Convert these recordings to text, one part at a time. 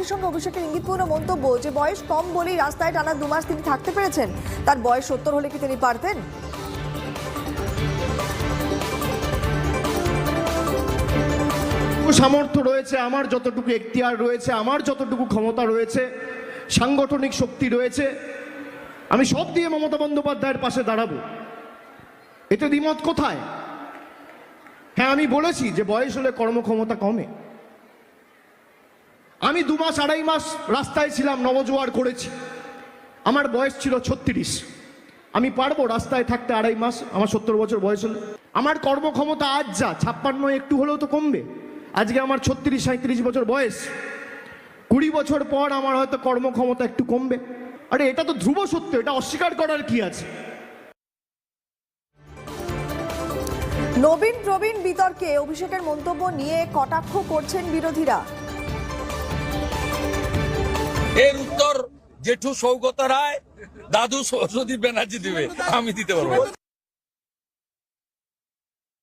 একই সঙ্গে অভিষেকের ইঙ্গিতপূর্ণ মন্তব্য যে বয়স কম বলেই রাস্তায় টানা দু মাস তিনি থাকতে পেরেছেন। তার বয়স সত্তর হলে কি তিনি পারতেন? সামর্থ্য রয়েছে, আমার যতটুকু এখতিয়ার রয়েছে, আমার যতটুকু ক্ষমতা রয়েছে, সাংগঠনিক শক্তি রয়েছে, আমি সব দিয়ে মমতা বন্দ্যোপাধ্যায়ের পাশে দাঁড়াবো। এতে দ্বিমত কোথায়? হ্যাঁ আমি বলেছি যে বয়স হলে কর্মক্ষমতা কমে। আমি দু মাস, আড়াই মাস রাস্তায় ছিলাম, নবজোয়ার করেছি। আমার বয়স ছিল ছত্রিশ। আমি পারব রাস্তায় থাকতে আড়াই মাস, আমার সত্তর বছর বয়স হলে। আমার কর্মক্ষমতা আজ যা, ছাপ্পান্ন একটু হলেও তো কমবে। আজকে আমার ছত্রিশ সাঁত্রিশ বছর বয়স। কুড়ি বছর পর আমার হয়তো কর্মক্ষমতা একটু কমবে। আরে, এটা তো ধ্রুব সত্য, এটা অস্বীকার করার কি আছে? নবীন প্রবীণ বিতর্কে অভিষেকের মন্তব্য নিয়ে কটাক্ষ করছেন বিরোধীরা। এর উত্তর জেঠু সৌগত রায় দাদু সরস্বতী ব্যানার্জি দিবে। আমি দিতে পারব।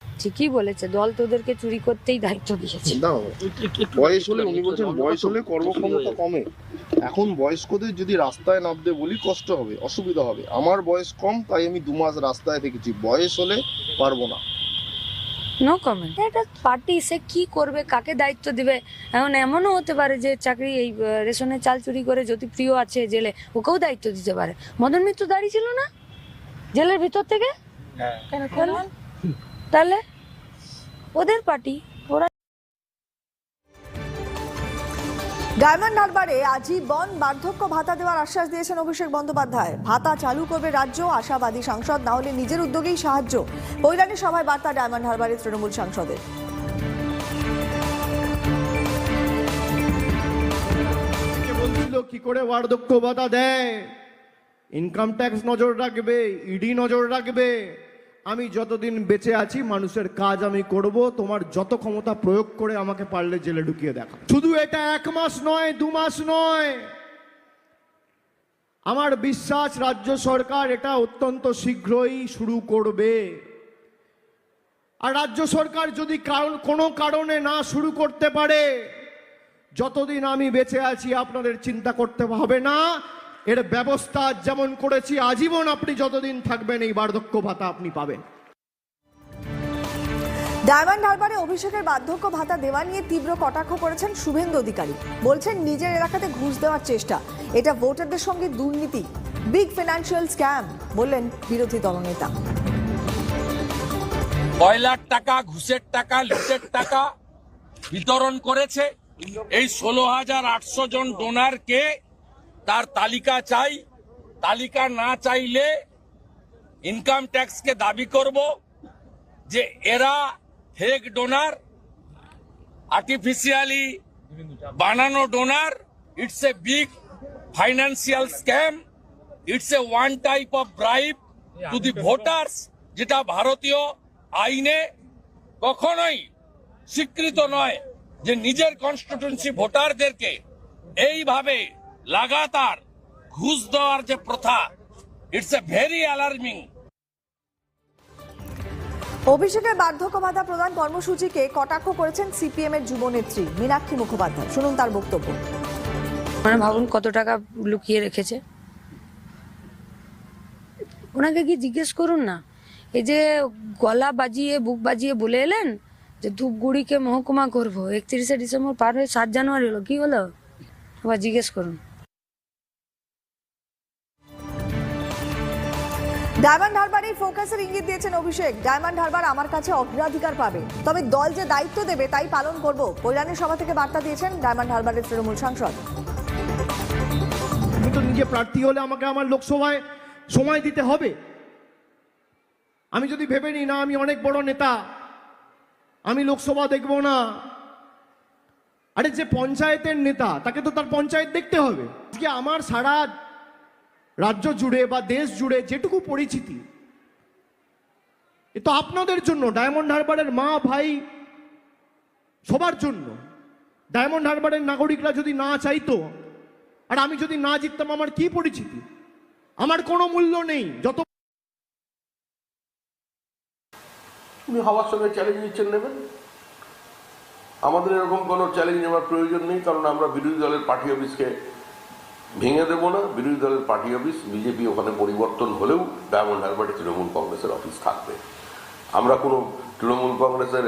ঠিকই বলেছে দল তোদেরকে চুরি করতেই দায়িত্ব দিয়েছে। না বয়স হলে উনি বলছেন বয়স হলে কর্মক্ষমতা কমে। এখন বয়স্কদের যদি রাস্তায় নামতে বলি কষ্ট হবে অসুবিধা হবে। আমার বয়স কম তাই আমি দু মাস রাস্তায় থেকেছি বয়স হলে পারব না। নো কমেন্ট এটা পার্টি সে কি করবে কাকে দায়িত্ব দিবে? এখন এমনও হতে পারে যে চাকরি এই রেশনের চাল চুরি করে যদি প্রিয় আছে জেলে ওকেও দায়িত্ব দিতে পারে। মদন মিত্র দাঁড়িয়ে ছিল না? জেলের ভিতর থেকে? তাহলে? তাহলে? ওদের পার্টি ডায়মন্ড হারবারে আজীবন বার্ধক্য ভাতা দেওয়ার আশ্বাস দিয়েছেন অভিষেক বন্দ্যোপাধ্যায়। ভাতা চালু করবে রাজ্য, আশাবাদী সাংসদ, না হলে নিজের উদ্যোগেই সাহায্য। কৈরানী সভায় বার্তা ডায়মন্ড হারবারের তৃণমূল সাংসদের। কে করে বার্ধক্য ভাতা দেয়? ইনকাম ট্যাক্স নজর রাখবে ইডি নজর রাখবে। আমি যতদিন বেঁচে আছি, মানুষের কাজ আমি করব। তোমার যত ক্ষমতা প্রয়োগ করে আমাকে পারলে জেলে ঢুকিয়ে দেখা শুধু এটা এক মাস নয়, দু মাস নয়। আমার বিশ্বাস, রাজ্য সরকার এটা অত্যন্ত শীঘ্রই শুরু করবে। আর রাজ্য সরকার যদি কারণ, কোনো কারণে না শুরু করতে পারে, যতদিন আমি বেঁচে আছি, আপনাদের চিন্তা করতে হবে না। এর ব্যবস্থা যেমন করেছি আজীবন আপনি যতদিন থাকবেন এই বার্ধক্য ভাতা আপনি পাবেন। ডায়মন্ড হারবারে অভিষেকের বার্ধক্য ভাতা দেওয়া নিয়ে তীব্র কটাক্ষ করেছেন শুভেন্দু অধিকারী। বলছেন নিজের এলাকাতে ঘুষ দেওয়ার চেষ্টা। এটা ভোটারদের সঙ্গে দুর্নীতি। বিগ ফিনান্সিয়াল স্ক্যাম বললেন বিরোধী দলনেতা। কয়লার টাকা ঘুষের টাকা লুটের টাকা বিতরণ করেছে। এই ষোলো হাজার আটশো জন ডোনারকে তার তালিকা চাই। তালিকা না চাইলে ইনকাম ট্যাক্সকে দাবি করব যে এরা ফেক ডোনার আর্টিফিশিয়ালি বানানো donor it's a big financial scam it's a one type of bribe to the voters যেটা ভারতীয় আইনে কখনোই স্বীকৃত নয় যে নিজের কনস্টিটিউন্সি ভোটারদেরকে এইভাবে লাগাতার ঘুষ দেওয়ার যে প্রথা ইটস এ ভেরি অ্যালার্মিং অভিষেকের বার্ধক্য ভাতা প্রদান কর্মসূচিকে কটাক্ষ করেছেন সিপিএম এর যুবনেত্রী মীনাক্ষী মুখোপাধ্যায়। শুনুন তার বক্তব্য। মানে ভাবুন কত টাকা লুকিয়ে রেখেছে। ওনাকে কি জিজ্ঞেস করুন না? এই যে গলা বাজিয়ে বুক বাজিয়ে বলে এলেন যে ধূপগুড়িকে মহকুমা করব। একত্রিশে ডিসেম্বর পার হয়ে সাত জানুয়ারি হলো কি হলো? আবার জিজ্ঞেস করুন। ডায়মন্ড হারবারের ফোকাসের ইঙ্গিত দিয়েছেন অভিষেক। ডায়মন্ড হারবার আমার কাছে অগ্রাধিকার পাবে। তবে দল যে দায়িত্ব দেবে তাই পালন করব। কৈরানী সভা থেকে বার্তা দিয়েছেন ডায়মন্ড হারবারের তৃণমূল সাংসদ। আমি তো নিজে প্রার্থী হলে আমাকে আমার লোকসভায় সময় দিতে হবে। আমি যদি ভেবে নিই, না, আমি অনেক বড় নেতা। আমি লোকসভা দেখব না। আরে, যে পঞ্চায়েতের নেতা, তাকে তো তার পঞ্চায়েত দেখতে হবে। আজকে আমার সারা রাজ্য জুড়ে বা দেশ জুড়ে যেটুকু পরিচিতি, এ তো আপনাদের জন্য, ডায়মন্ড হারবারের মা, ভাই, সবার জন্য। ডায়মন্ড হারবারের নাগরিকরা যদি না চাইতো, আর আমি যদি না জিততাম, আমার কি পরিচিতি? আমার কোনো মূল্য নেই, যত উনি হওয়ার সঙ্গে চ্যালেঞ্জ নিচ্ছেন নেবেন। আমাদের এরকম কোনো চ্যালেঞ্জ নেওয়ার প্রয়োজন নেই, কারণ আমরা বিরোধী দলের পার্টি অফিসকে ভেঙে দেব না। বিরোধী দলের পার্টি অফিস বিজেপি ওখানে পরিবর্তন হলেও ডায়মন্ড হারবারে তৃণমূল কংগ্রেসের অফিস থাকবে। আমরা কোনো তৃণমূল কংগ্রেসের